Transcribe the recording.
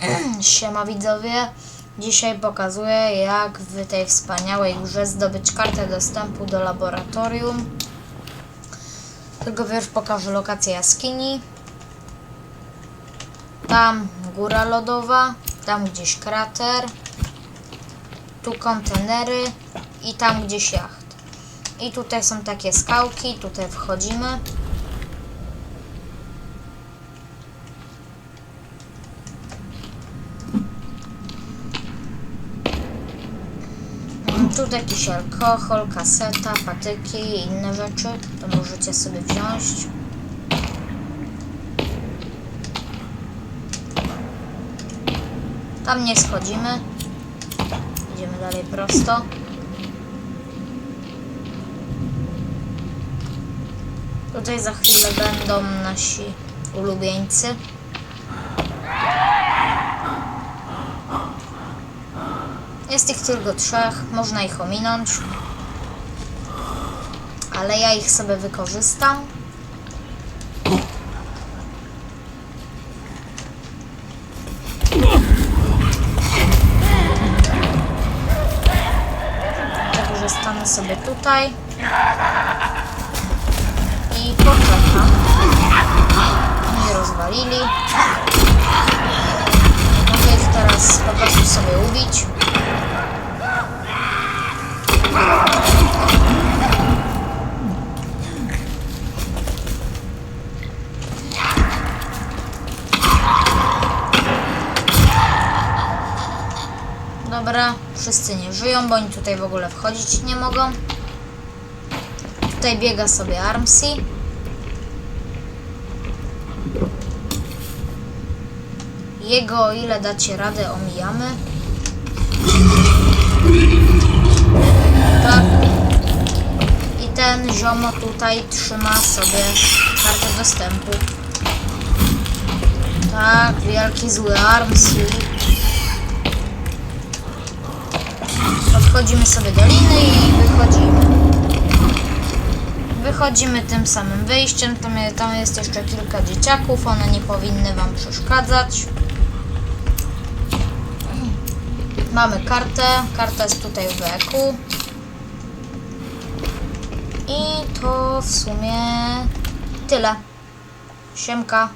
Siema widzowie. Dzisiaj pokazuję jak w tej wspaniałej grze zdobyć kartę dostępu do laboratorium. Tylko wiesz pokażę lokację jaskini. Tam góra lodowa, tam gdzieś krater. Tu kontenery i tam gdzieś jacht. I tutaj są takie skałki, tutaj wchodzimy. Mm, Tu jakiś alkohol, kaseta, patyki i inne rzeczy. To możecie sobie wziąć. Tam nie schodzimy. Idziemy dalej prosto. Tutaj za chwilę będą nasi ulubieńcy. Jest ich tylko trzech, można ich ominąć. Ale ja ich sobie wykorzystam. Także stanę sobie tutaj. I poczekam. Nie rozwalili. Mogę ich teraz po prostu sobie ubić. Dobra, wszyscy nie żyją, bo oni tutaj w ogóle wchodzić nie mogą. Tutaj biega sobie Armsy. Jego, o ile dacie radę, omijamy. Tak. I ten ziomo tutaj trzyma sobie kartę dostępu. Tak, wielki zły Armsy. Podchodzimy sobie do liny i wychodzimy. Wychodzimy tym samym wyjściem. Tam, tam jest jeszcze kilka dzieciaków. One nie powinny Wam przeszkadzać. Mamy kartę. Karta jest tutaj w EQ. I to w sumie tyle. Siemka.